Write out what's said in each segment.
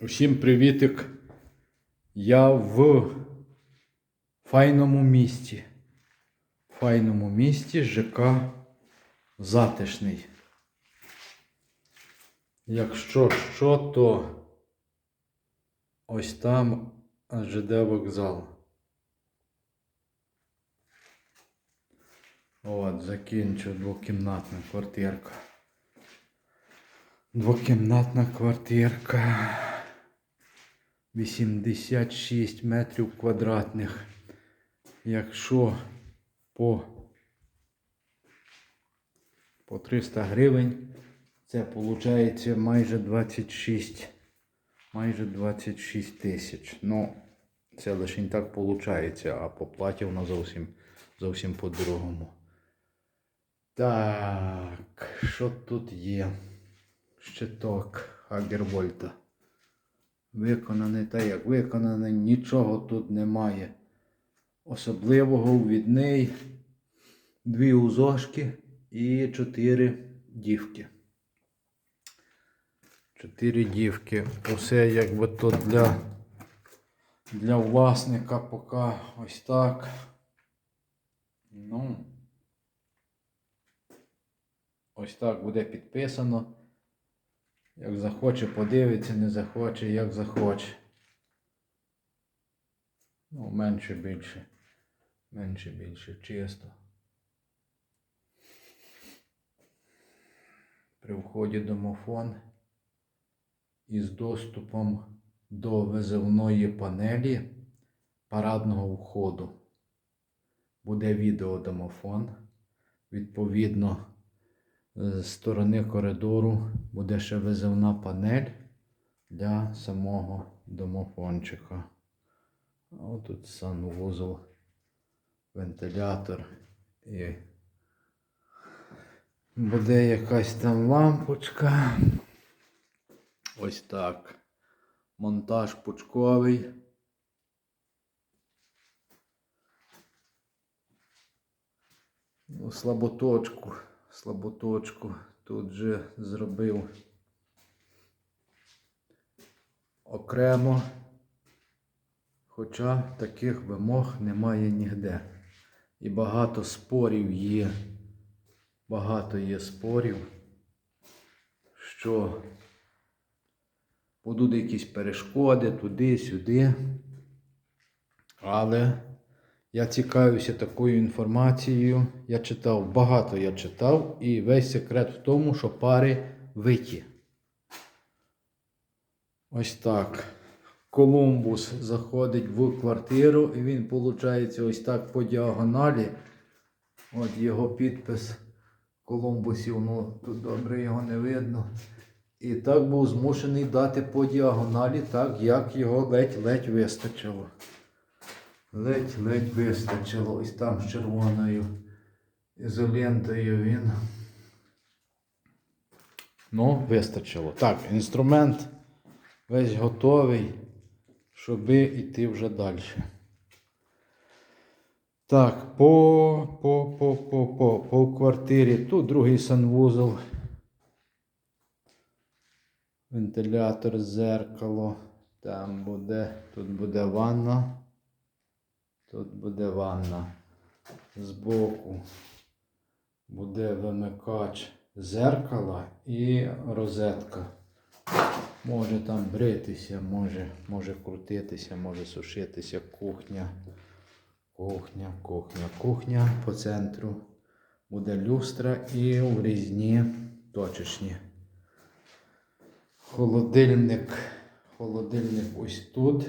Усім привітик. Я в файному місті. В Файному місті ЖК Затишний. Якщо що, то ось там ЖД вокзал. От, закінчу двокімнатна квартирка. Двокімнатна квартирка. 86 метрів квадратних. Якщо по, по 300 гривень, це виходить майже 26, майже 26 тисяч. Ну, це лише не так виходить, а по платі воно зовсім, зовсім по-другому. Так, що тут є? Щиток Хагервольта. Виконаний та як виконаний, нічого тут немає. Особливого від неї дві узошки і чотири дівки. Чотири дівки. Усе якби то для, для власника поки ось так. Ну, ось так буде підписано. Як захоче, подивиться, не захоче, як захоче. Ну, менше більше. Менше більше, чисто. При вході домофон із доступом до визивної панелі парадного входу. Буде відеодомофон. Відповідно, з сторони коридору буде ще визивна панель для самого домофончика. Ось тут санвузол, вентилятор і буде якась там лампочка. Ось так. Монтаж пучковий. Слаботочку, слаботочку тут же зробив окремо, хоча таких вимог немає ніде. І багато спорів є, багато є спорів, що будуть якісь перешкоди туди-сюди. Але я цікавився такою інформацією. Я читав, багато я читав, і весь секрет в тому, що пари виті. Ось так. Колумбус заходить в квартиру, і він, виходить, ось так по діагоналі. От його підпис Колумбусів, ну тут добре його не видно. І так був змушений дати по діагоналі, так як його ледь-ледь вистачило. Ледь-ледь вистачило. Ось там з червоною ізолентою він. Ну, вистачило. Так, інструмент весь готовий, щоб йти вже далі. Так, по, по, по, по, по, по квартирі. Тут другий санвузол. Вентилятор, зеркало. Там буде, тут буде ванна. Тут буде ванна. Збоку буде вимикач зеркала і розетка. Може там бритися, може, може крутитися, може сушитися кухня. Кухня, кухня, кухня по центру. Буде люстра і врізні точечні. Холодильник. Холодильник ось тут.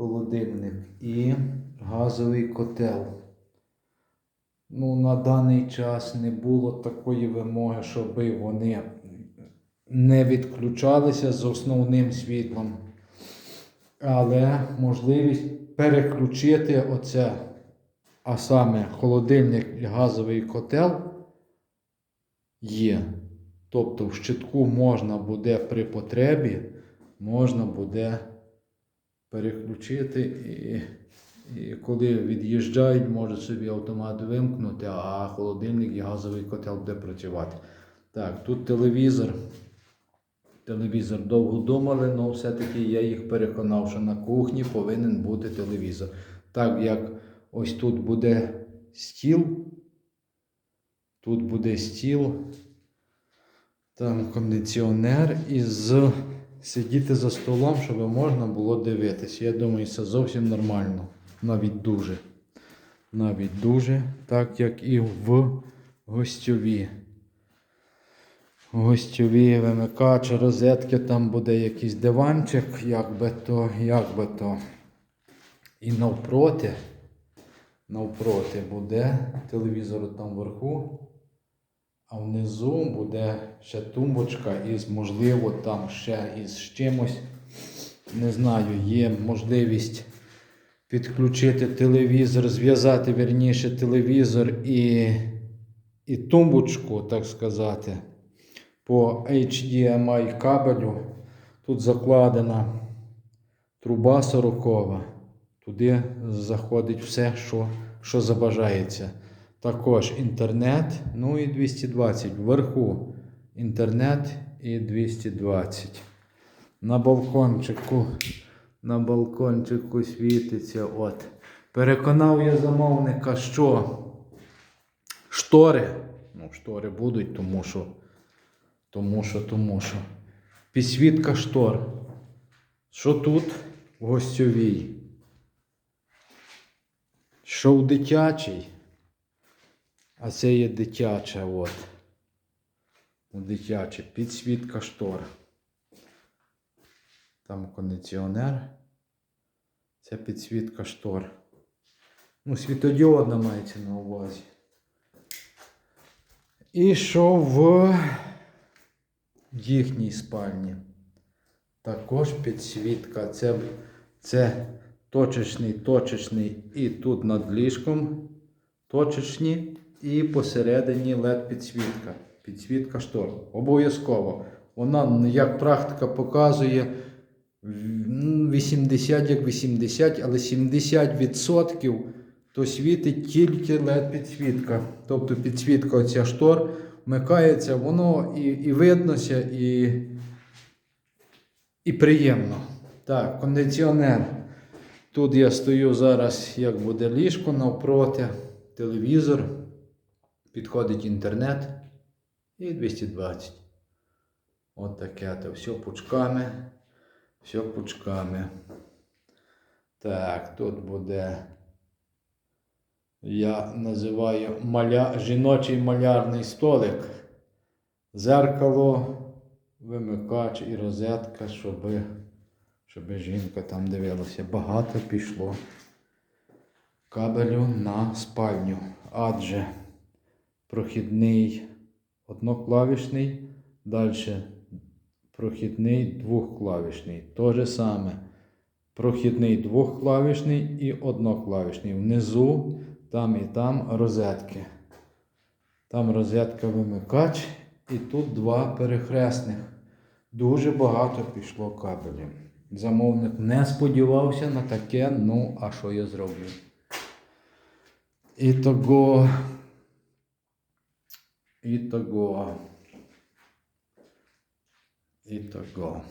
Холодильник і газовий котел. Ну, на даний час не було такої вимоги, щоб вони не відключалися з основним світлом. Але можливість переключити оце, а саме холодильник і газовий котел є. Тобто в щитку можна буде при потребі, можна буде переключити і, і коли від'їжджають, може собі автомат вимкнути, а холодильник і газовий котел буде працювати. Так, тут телевізор. телевізор. Довго думали, але все-таки я їх переконав, що на кухні повинен бути телевізор. Так як ось тут буде стіл, тут буде стіл, там кондиціонер і з сидіти за столом, щоб можна було дивитись. Я думаю, це зовсім нормально. Навіть дуже. Навіть дуже, так як і в гостьові. Гостьові вимикач, розетки, там буде якийсь диванчик, як би то, як би то. І навпроти, навпроти буде телевізор там вверху, а внизу буде ще тумбочка із, можливо, там ще із чимось. Не знаю, є можливість підключити телевізор, зв'язати вірніше телевізор і, і тумбочку, так сказати, по HDMI кабелю. Тут закладена труба 40. Туди заходить все, що, що забажається. Також інтернет, ну і 220. Вверху інтернет і 220. На балкончику, на балкончику світиться. От. Переконав я замовника, що штори, ну, штори будуть, тому що, тому що, тому що. Підсвітка штор. Що тут в гостьовій? Що в дитячій? А це є дитяча, от. У дитячій підсвітка штор. Там кондиціонер. Це підсвітка штор. Ну, світодіодна мається на увазі. І що в їхній спальні? Також підсвітка. Це, це точечний, точечний і тут над ліжком точечні, і посередині LED підсвітка. Підсвітка штор. Обов'язково. Вона, як практика показує, 80 як 80, але 70% то світить тільки LED підсвітка. Тобто підсвітка оця штор вмикається, воно і, і виднося, і, і приємно. Так, кондиціонер. Тут я стою зараз, як буде ліжко навпроти, телевізор, підходить інтернет і 220. От таке то все пучками. Все пучками. Так, тут буде. Я називаю маля... жіночий малярний столик. Зеркало, вимикач і розетка, щоб, щоб жінка там дивилася. Багато пішло кабелю на спальню. Адже прохідний одноклавішний, далі прохідний двохклавішний. То же саме. Прохідний двохклавішний і одноклавішний. Внизу, там і там розетки. Там розетка вимикач і тут два перехресних. Дуже багато пішло кабелів. Замовник не сподівався на таке, ну а що я зроблю? І того. І того. І того.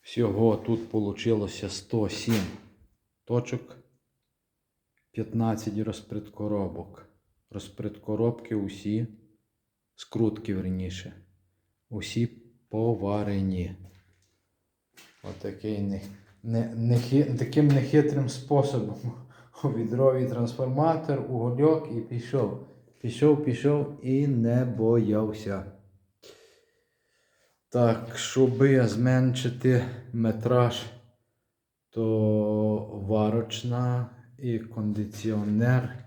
Всього тут вийшло 107 точок, 15 розпредкоробок. Розпредкоробки усі, скрутки верніше, усі поварені. Отакий не, не, не, таким нехитрим способом. У відровий трансформатор, угольок і пішов. Пішов, пішов і не боявся. Так, щоб зменшити метраж, то варочна і кондиціонер.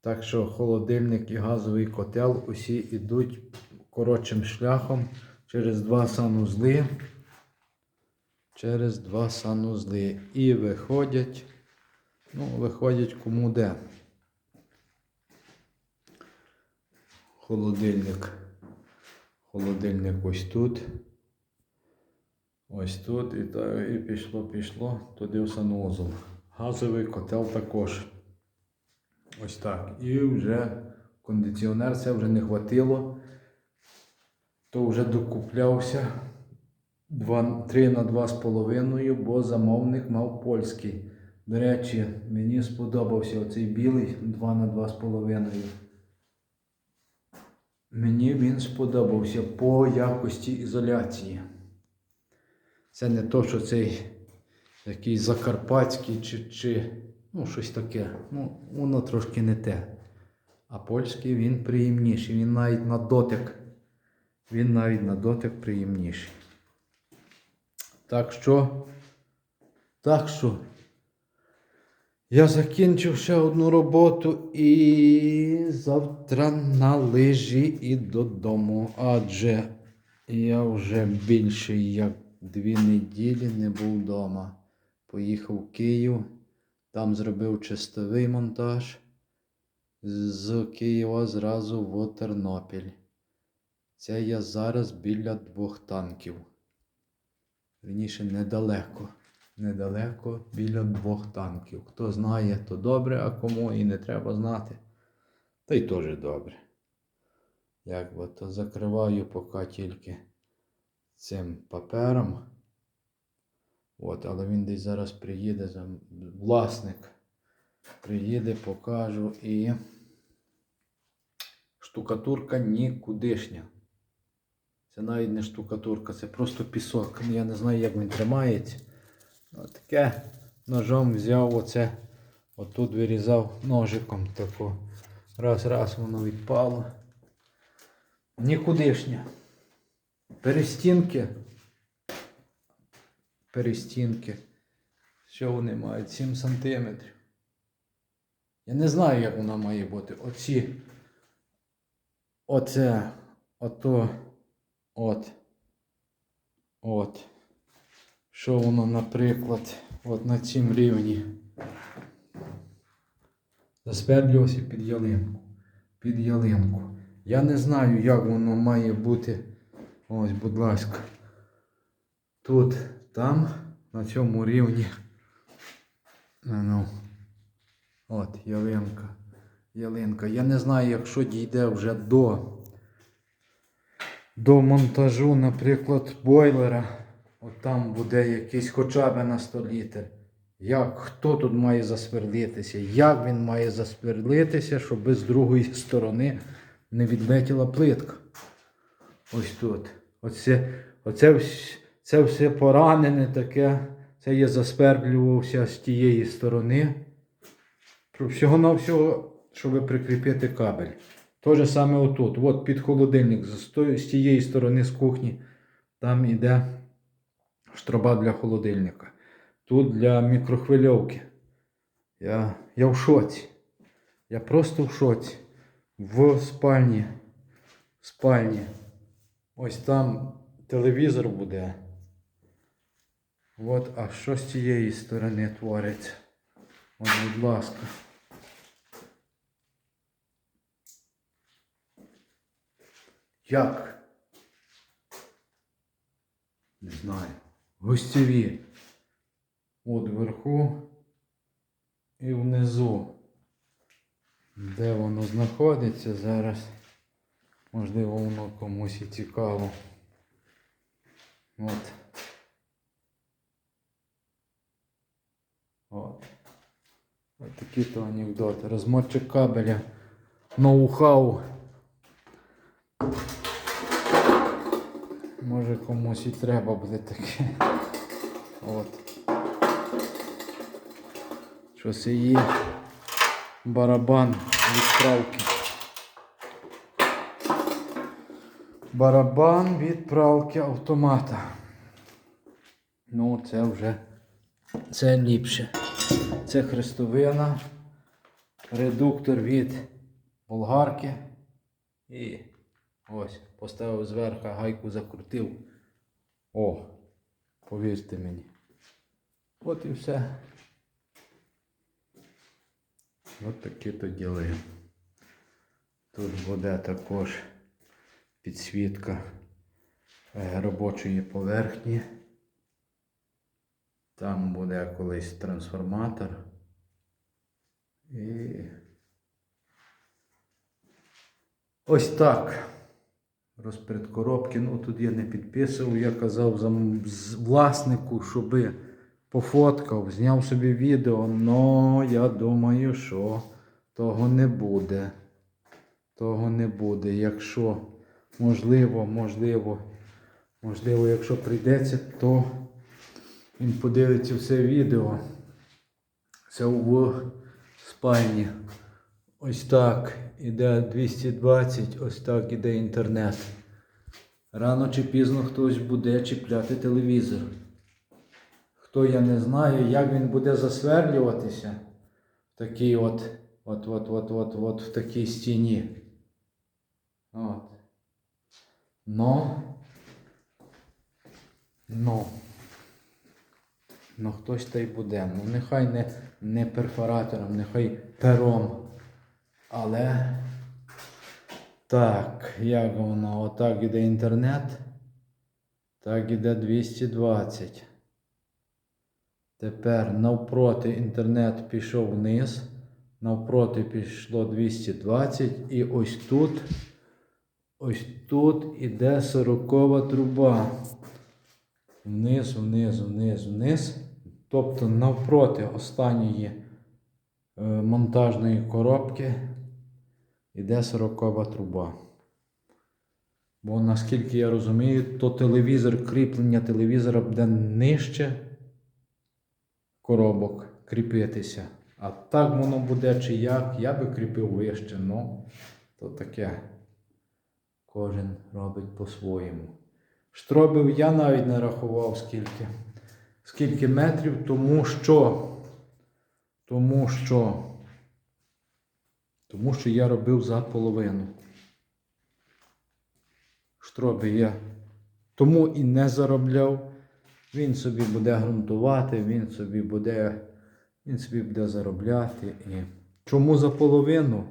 Так що холодильник і газовий котел усі йдуть коротшим шляхом через два санузли. Через два санузли. І виходять, ну, виходять кому де. Холодильник. Холодильник ось тут. Ось тут і, та, і пішло, пішло туди в санузел. Газовий котел також. Ось так. І вже кондиціонер це вже не хватило. то вже докуплявся 3 на 2,5, бо замовник мав польський. До речі, мені сподобався оцей білий 2 на 2,5. Мені він сподобався по якості ізоляції. Це не то, що цей якийсь закарпатський чи, чи ну, щось таке. Ну, воно трошки не те. А польський він приємніший. Він навіть на дотик. Він навіть на дотик приємніший. Так що, так що, я закінчив ще одну роботу і завтра на лижі і додому. Адже я вже більше як дві неділі не був вдома. Поїхав в Київ, там зробив чистовий монтаж. З Києва зразу в Тернопіль. Це я зараз біля двох танків. Вірніше, недалеко. Недалеко біля двох танків. Хто знає, то добре, а кому і не треба знати, та й теж добре. Як би то закриваю поки тільки цим папером. От, але він десь зараз приїде, власник приїде, покажу і штукатурка нікудишня. Це навіть не штукатурка, це просто пісок. Я не знаю, як він тримається. От таке ножом взяв оце, отут вирізав ножиком тако. Раз, раз воно відпало. Нікудишня. Перестінки. Перестінки. Що вони мають? 7 сантиметрів. Я не знаю, як вона має бути. Оці. Оце. Ото. От. От. Що воно, наприклад, от на цім рівні. Засвердлювався під ялинку. Під ялинку. Я не знаю, як воно має бути. Ось, будь ласка. Тут, там, на цьому рівні. Ну. От, ялинка. Ялинка. Я не знаю, якщо дійде вже до, до монтажу, наприклад, бойлера. От там буде якийсь хоча б на 100 літр. Як, хто тут має засверлитися? Як він має засверлитися, щоб з другої сторони не відлетіла плитка? Ось тут. Оце, оце, це все поранене таке. Це я засвердлювався з тієї сторони. Всього-навсього, щоб прикріпити кабель. Те же саме отут. От під холодильник з тієї сторони з кухні. Там іде штроба для холодильника. Тут для мікрохвильовки. Я, я в шоці. Я просто в шоці. В спальні. В спальні. Ось там телевізор буде. От, а що з цієї сторони твориться? От, будь ласка. Як? Не знаю. Гостєві. От вверху і внизу. Де воно знаходиться зараз? Можливо, воно комусь і цікаво. От. От. От такі то анекдоти. Розмотчик кабеля. Ноу-хау. Може комусь і треба буде таке. От. Щось її барабан відправки. Барабан відправки автомата. Ну, це вже це ліпше. Це хрестовина, редуктор від болгарки. І ось поставив зверху, гайку закрутив. О, повірте мені. От і все. От такі то діли. Тут буде також підсвітка е, робочої поверхні. Там буде колись трансформатор. І ось так. Розперед коробки. Ну тут я не підписував. Я казав зам- власнику, щоби пофоткав, зняв собі відео. Но я думаю, що того не буде. Того не буде. Якщо можливо, можливо, можливо, якщо прийдеться, то він подивиться все відео. Це в спальні. Ось так іде 220, ось так іде інтернет. Рано чи пізно хтось буде чіпляти телевізор. Хто я не знаю, як він буде засверлюватися в такій от, от, от, от, от, от в такій стіні. От. Но. Но. Ну хтось та й буде. Ну нехай не, не перфоратором, нехай пером. Але так, як воно? Отак іде інтернет. Так іде 220. Тепер навпроти інтернет пішов вниз. Навпроти пішло 220. І ось тут. Ось тут іде 40 труба. Вниз, вниз, вниз, вниз. Тобто навпроти останньої е, монтажної коробки йде 40 труба. Бо наскільки я розумію, то телевізор, кріплення телевізора буде нижче коробок кріпитися. А так воно буде чи як, я би кріпив вище, ну то таке. Кожен робить по-своєму. Штробів я навіть не рахував скільки. Скільки метрів, тому що. Тому що. Тому що я робив за половину. Штроби я тому і не заробляв. Він собі буде ґрунтувати, він собі буде, він собі буде заробляти. І... Чому за половину?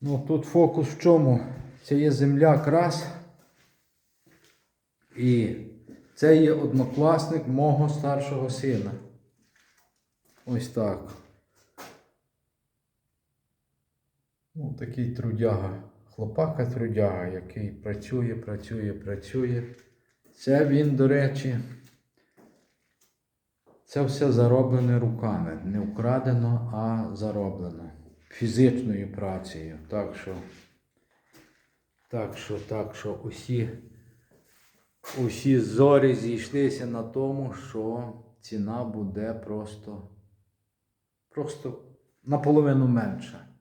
Ну тут фокус в чому? Це є земля крас. І це є однокласник мого старшого сина. Ось так. Ну, такий трудяга. Хлопака трудяга, який працює, працює, працює. Це він, до речі, це все зароблене руками. Не вкрадено, а зароблено. Фізичною працею. Так що, так що, так що усі, усі зорі зійшлися на тому, що ціна буде просто, просто наполовину менша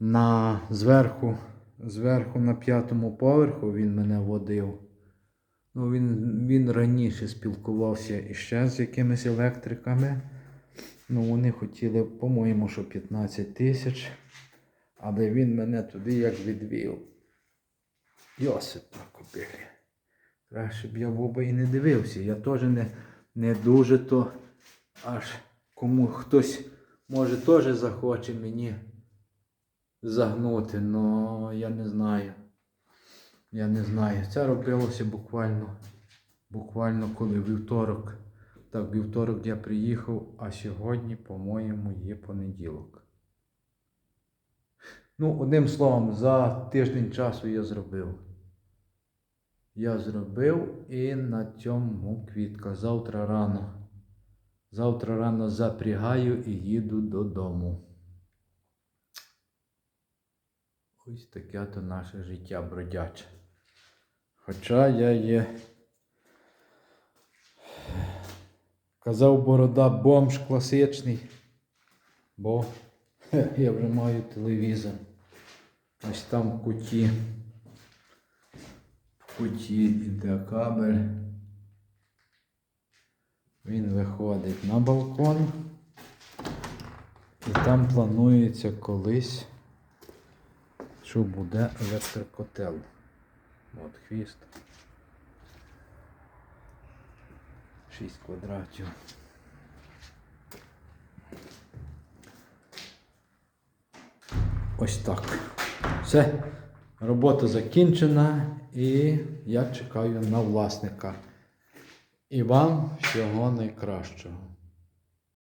на зверху, зверху на п'ятому поверху він мене водив. Ну, він, він раніше спілкувався іще з якимись електриками. Ну, вони хотіли, по-моєму, що 15 тисяч. Але він мене туди як відвів. Йосип на купили. Краще б я би і не дивився. Я теж не, не дуже то аж кому хтось може теж захоче мені загнути, но я не знаю. Я не знаю. Це робилося буквально, буквально коли вівторок. Так, вівторок я приїхав, а сьогодні, по-моєму, є понеділок. Ну, одним словом, за тиждень часу я зробив. Я зробив і на цьому квітка. Завтра рано. Завтра рано запрягаю і їду додому. Ось таке то наше життя бродяче. Хоча я є, казав борода бомж класичний, бо я вже маю телевізор. Ось там в куті. В куті йде кабель. Він виходить на балкон. І там планується колись що буде електрокотел. От хвіст. 6 квадратів. Ось так. Все. Робота закінчена і я чекаю на власника. І вам всього найкращого.